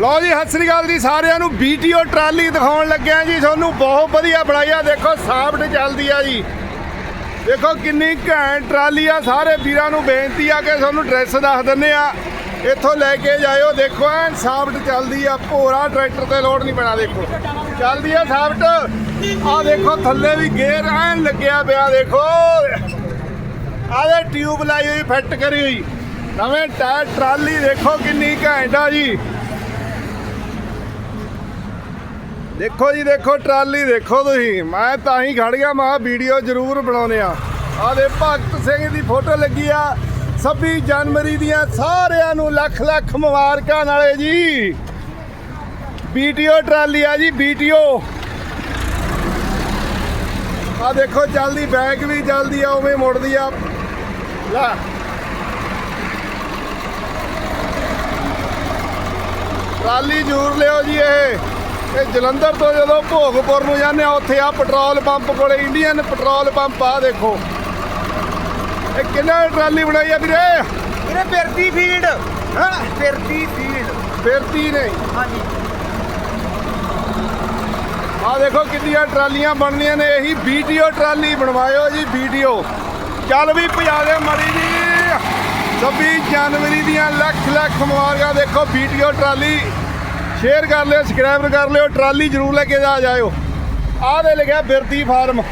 ਲਓ ਜੀ, ਸਤਿ ਸ੍ਰੀ ਅਕਾਲ ਜੀ ਸਾਰਿਆਂ ਨੂੰ। ਵੀਡੀਓ ਟਰਾਲੀ ਦਿਖਾਉਣ ਲੱਗਿਆ ਜੀ। ਤੁਹਾਨੂੰ ਬਹੁਤ ਵਧੀਆ ਬਣਾਈ ਦੇਖੋ ਸਾਫਟ ਚੱਲਦੀ ਆ ਜੀ। ਦੇਖੋ, ਕਿੰਨੀ ਘੈਂਟ ਟਰਾਲੀ ਆ। ਸਾਰੇ ਵੀਰਾਂ ਨੂੰ ਬੇਨਤੀ ਆ ਕਿ ਤੁਹਾਨੂੰ ਡਰੈਸ ਦੱਸ ਦਿੰਨੇ ਆ। ਇੱਥੋਂ ਲੈ ਕੇ ਜਾਇਓ। ਦੇਖੋ, ਐਨ ਸਾਫਟ ਚੱਲਦੀ ਆ। ਭੋਰਾ ਟਰੈਕਟਰ ਤੇ ਲੋਡ ਨਹੀਂ ਪੈਣਾ, ਦੇਖੋ। ਚੱਲਦੀ ਆ ਸਾਫਟ ਆ ਦੇਖੋ, ਥੱਲੇ ਵੀ ਗੇਅਰ ਐਨ ਲੱਗਿਆ ਪਿਆ, ਦੇਖੋ। ਆਦੇ ਟਿਊਬ ਲਾਈ ਹੋਈ, ਫਿੱਟ ਕਰੀ ਹੋਈ। ਨਵੇਂ ਟਾਇਰ ਟਰਾਲੀ, ਦੇਖੋ, ਕਿੰਨੀ ਘੈਂਟ ਆ ਜੀ। ਦੇਖੋ ਜੀ, ਦੇਖੋ, ਟਰਾਲੀ ਦੇਖੋ ਤੁਸੀਂ। ਮੈਂ ਤਾਂ ਹੀ ਖੜ ਗਿਆ, ਮੈਂ ਵੀਡੀਓ ਜ਼ਰੂਰ ਬਣਾਉਨੇ ਆ ਆਦੇ ਭਗਤ ਸਿੰਘ ਦੀ ਫੋਟੋ ਲੱਗੀ ਆ 26 ਜਨਵਰੀ ਦੀਆਂ ਸਾਰਿਆਂ ਨੂੰ ਲੱਖ ਲੱਖ ਮੁਬਾਰਕਾਂ ਨਾਲੇ ਜੀ। ਵੀਡੀਓ ਟਰਾਲੀ ਆ ਜੀ ਵੀਡੀਓ ਆ ਦੇਖੋ ਚੱਲਦੀ ਬੈਗ ਵੀ ਚੱਲਦੀ ਆ, ਉਵੇਂ ਮੁੜਦੀ ਆ। ਲੈ। ਟਰਾਲੀ ਜ਼ਰੂਰ ਲਿਓ ਜੀ ਇਹ। ਇਹ ਜਲੰਧਰ ਤੋਂ ਜਦੋਂ ਭੋਗਪੁਰ ਨੂੰ ਜਾਂਦੇ ਆ ਉੱਥੇ ਆ ਪੈਟਰੋਲ ਪੰਪ ਕੋਲੇ ਇੰਡੀਅਨ ਪੈਟਰੋਲ ਪੰਪ ਆ ਦੇਖੋ। ਇਹ ਕਿੰਨਾ ਟਰਾਲੀ ਬਣਾਈ ਆ ਵੀਰੇ? ਵੀਰੇ ਫਿਰਦੀ ਫੀਡ। ਹਾਂ? ਫਿਰਦੀ ਫੀਡ। ਫਿਰਤੀ ਨੇ। ਹਾਂਜੀ। ਆ ਦੇਖੋ ਕਿੰਨੀਆਂ ਟਰਾਲੀਆਂ ਬਣਨੀਆਂ ਨੇ। ਇਹੀ ਵੀਡੀਓ ਟਰਾਲੀ ਬਣਵਾਇਓ ਜੀ ਵੀਡੀਓ। ਚੱਲ ਵੀ ਭਜਾ ਦੇ ਮੜੀ ਜੀ। 26 ਜਨਵਰੀ ਦੀਆਂ ਲੱਖ ਲੱਖ ਮੁਬਾਰਕਾਂ ਦੇਖੋ ਵੀਡੀਓ ਟਰਾਲੀ। ਸ਼ੇਅਰ ਕਰ ਲਿਓ ਸਬਸਕ੍ਰਾਈਬ ਕਰ ਲਿਓ, ਟਰਾਲੀ ਜ਼ਰੂਰ ਲੈ ਕੇ ਜਾ ਜਾਇਓ। ਆਹ ਦੇ ਲਿਖਿਆ ਬਿਰਦੀ ਫਾਰਮ।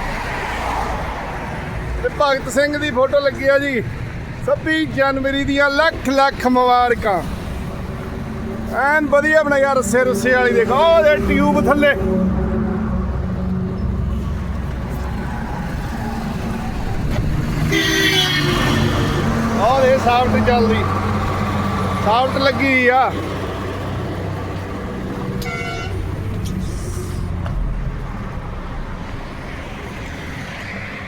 ਤੇ ਭਗਤ ਸਿੰਘ ਦੀ ਫੋਟੋ ਲੱਗੀ ਆ ਜੀ 26 ਜਨਵਰੀ ਦੀਆਂ ਲੱਖ ਲੱਖ ਮੁਬਾਰਕਾਂ। ਐਨ ਵਧੀਆ ਬਣਾਇਆ ਰੱਸੇ ਰੁੱਸੇ ਵਾਲੀ ਦੇਖੋ ਉਹਦੇ ਟਿਊਬ ਥੱਲੇ। ਔਰ ਇਹ ਸਾਫਟ ਚੱਲਦੀ, ਸਾਫਟ ਲੱਗੀ ਆ।